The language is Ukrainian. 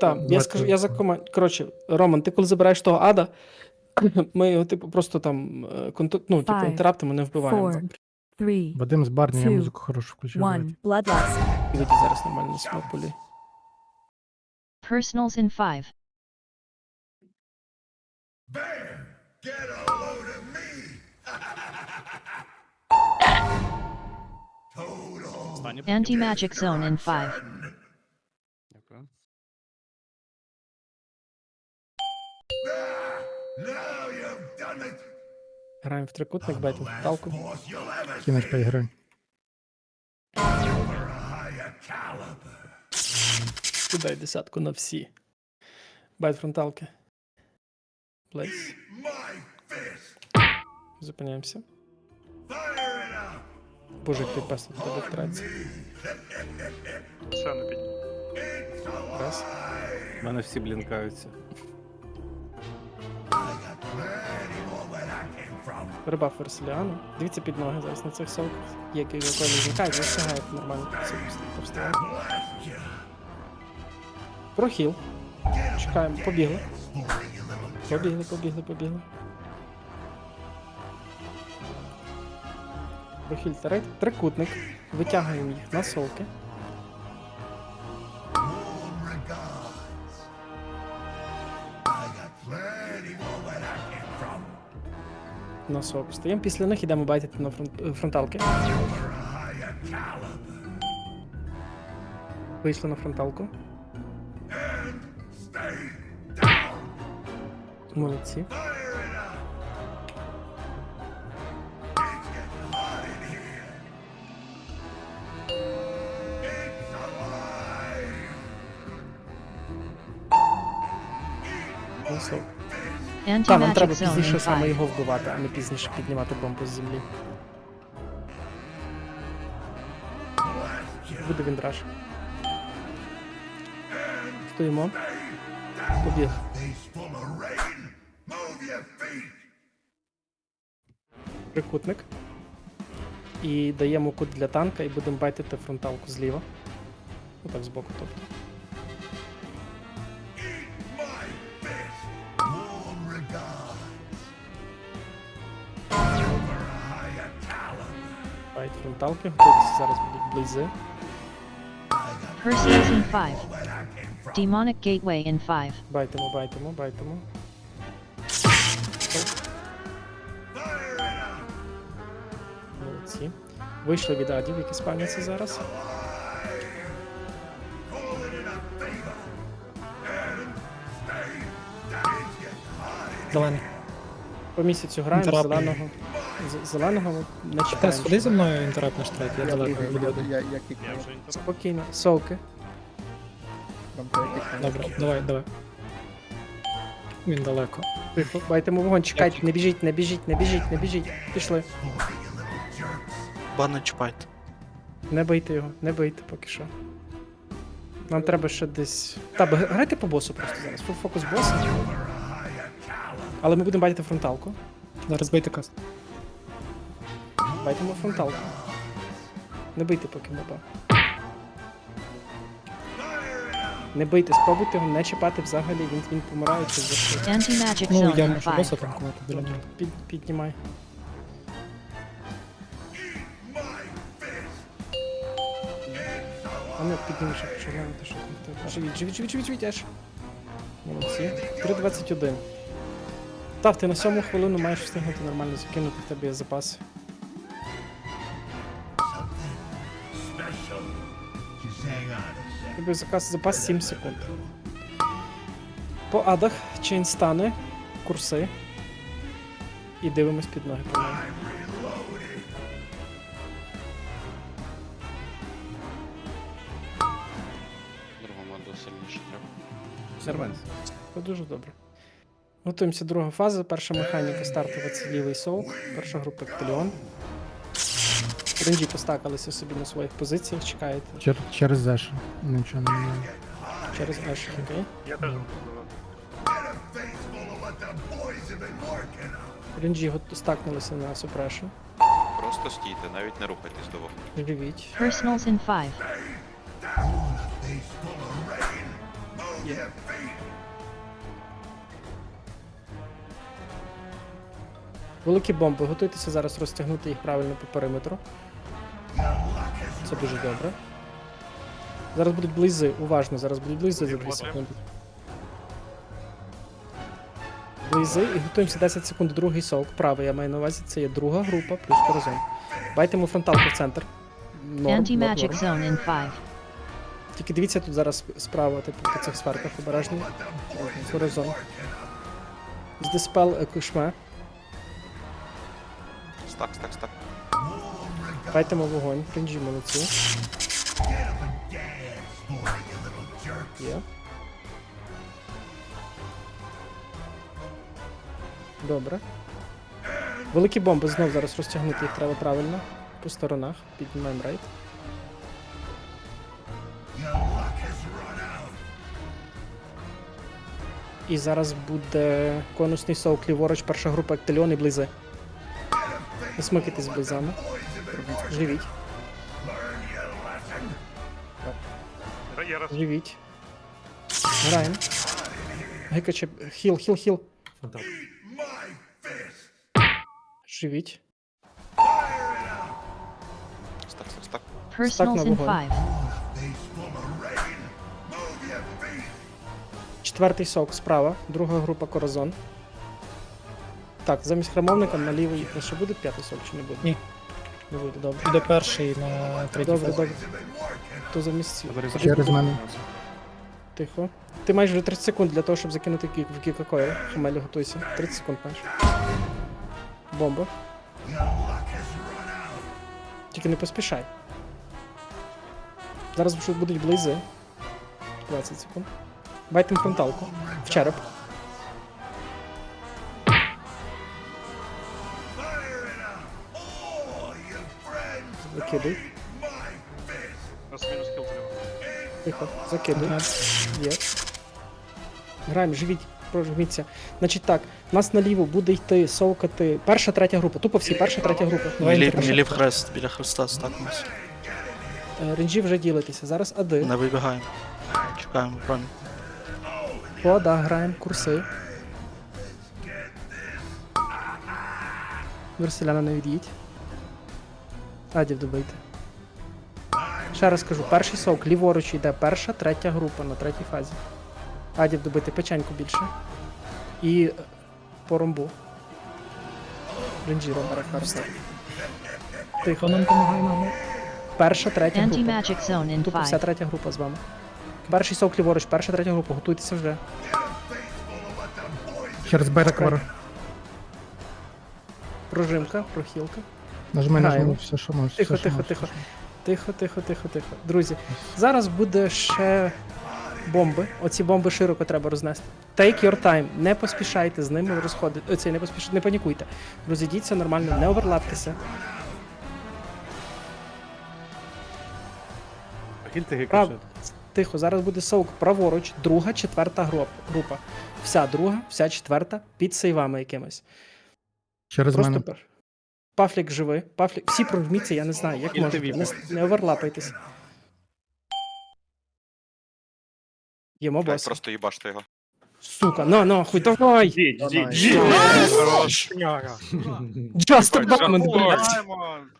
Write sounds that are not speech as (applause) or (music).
Так, я скажу, я за команд. Коротше, Роман, ти коли забираєш того ада, (clears throat) ми його, типу, просто там е, конту... ну, типу, Five, інтераптимо, не вбиваємо. four, three, Вадим з Барні, я two, музику хорошу включив. one. Bloodlust. І зараз нормально на смополі. Personals in 5. Останнє Anti magic zone in 5. Граємо в трикутник, байтимо талку. Кінець поіграй. Кидай десятку на всі. Байт фронталки. Плейс. Зупиняємося. Боже, як ти песно тебе втрається. Ще не підняв. Раз. У мене всі блінкаються. Рибаф Верселіану. Дивіться під ноги зараз на цих солках. Є який не зникають, не встигають нормально повставати. Прохіл. Чекаємо, побігли. Побігли, побігли, побігли. Прохіль тарет, трикутник. Витягуємо їх на солки. На сок. Після них йдемо байтити на фронт, е, фронталки. Вийшли на фронталку. Молодці. На Так, нам треба пізніше саме його вбивати, а не пізніше піднімати бомбу з землі. Буде він драж. Стоїмо. Побіг. Трикутник. І даємо кут для танка і будемо байтити фронталку зліва. Отак збоку, тобто. Фронталки, готуйтеся, зараз будуть близи. Personals in 5. Demonic gateway in 5. Байтимо, байтимо, байтимо. Молодці. Вийшли від адів, які спавняться зараз. Зелений. По місяцю граємо, Інтерапт. зеленого. Зеленого не Тес, чекаємо. ходи зі мною інтерапнеш трек, я Я далеко я, я, я інтернет. Спокійно. Совки. Добре, давай, давай. Він далеко. Тихо. Байтимо вогонь, чекайте, не біжіть, не біжіть, не біжіть, не біжіть. Пішли. Бана чіпайте. Не бийте його, не бийте поки що. Нам треба ще десь. Та, б- грайте по босу просто зараз. Фул фокус боса. Але ми будемо байтити фронталку. Зараз бийте каст. Байтимо фронталку. Не бийте поки моба. Не бийте, спробуйте його не чіпати взагалі, він, він помирає чи за що. Ну, я можу боса танкувати біля нього. Під, піднімай. А не підніми, щоб щоб глянути, що там. Живіть, живіть, живіть, живіть, живіть, аж. Молодці. 3.21. Тав, ти на сьому хвилину маєш встигнути нормально закинути, в тебе запас. Тобі заказ запас 7 секунд. По адах чейн стане, курси. І дивимось під ноги. Другому до сильніше треба. Нормально. Це дуже добре. Готуємося друга фаза. Перша механіка стартова це лівий сол. Перша група Ктеліон. Ренджі постакалися собі на своїх позиціях, чекаєте Чер- через Зеша. Нічого не міняє. через Еш, окей? Я теж. Стакнулися на супрешу. Просто стійте, навіть не рухайтесь до вогню. Живіть. Personals in 5. Є. Великі бомби. Готуйтеся зараз розтягнути їх правильно по периметру. Це дуже добре. Зараз будуть близи. Уважно, зараз будуть близи за 2 секунди. Близи і готуємося 10 секунд. Другий совк. Правий, я маю на увазі. Це є друга група плюс корозон. Байтимо фронталку в центр. Норм, норм, Anti-magic норм. zone in 5. Тільки дивіться тут зараз справа, типу, по цих сферках обережні. Горизон. З диспел е, кушме. Стак, стак, стак. Файтимо вогонь. Крінжі молодці. Є. Добре. Великі бомби знов зараз розтягнути їх треба правильно. По сторонах. Піднімаємо рейд. І зараз буде конусний соук ліворуч, перша група Ектельон і близи. Не смикайтесь. Живіть. Живіть. Граємо. Гикаче. Хіл, хіл, хіл. Живіть. Стак, стак, стак. Personals на вогонь. Четвертий сок справа, друга група Корозон. Так, замість храмовника на лівий. А що буде п'ятий сок чи не буде? Ні. Не буде, добре. Буде перший на третій Добре, фазі. добре. То замість. Через мене. Тихо. Ти маєш вже 30 секунд для того, щоб закинути кік в кіка койл. Хмелі, готуйся. 30 секунд маєш. Бомба. Тільки не поспішай. Зараз будуть близи. 20 секунд. Байтим фронталку. В череп. Закидуй. Тихо, закидуй. Є. Граємо, живіть, прожміться. Значить так, у нас наліво буде йти совкати. Перша, третя група. Тупо всі, перша, третя група. Давай, Перша- хрест біля хреста стакнувся. Е, Ренджі вже ділитися. Зараз ади. Не вибігаємо. Чекаємо бронь. По ада граємо курси. Верселяна не від'їдь. Адів добийте. Ще раз кажу, перший сок, ліворуч йде перша, третя група на третій фазі. Адів добити печеньку більше. І е, по ромбу. Ренджі ромба. Тихо. нам допомагає нам? Перша, третя група. Тупо вся третя група з вами. Перший сок ліворуч, перша, третя група, готуйтеся вже. Через Береквар. Прожимка, прохілка. Нажми, нажми, все, що можеш. Тихо, все, тихо, можеш, тихо. можеш. Тихо, тихо, тихо, тихо. Друзі, зараз буде ще бомби. Оці бомби широко треба рознести. Take your time, не поспішайте з ними розходити. Оце, не поспішайте, не панікуйте. Розійдіться нормально, не оверлаптеся. Прав... Тихо, зараз буде соук праворуч, друга, четверта груп- група. Вся друга, вся четверта під сейвами якимось. Через Просто мене. пер. Пафлік живи. Пафлік. Всі прорвіться, я не знаю, як можна. Не, не оверлапайтесь. Ємо Блядь, просто їбаште його. Сука, на, на, хуй, давай! Хорош. Just a moment, блядь!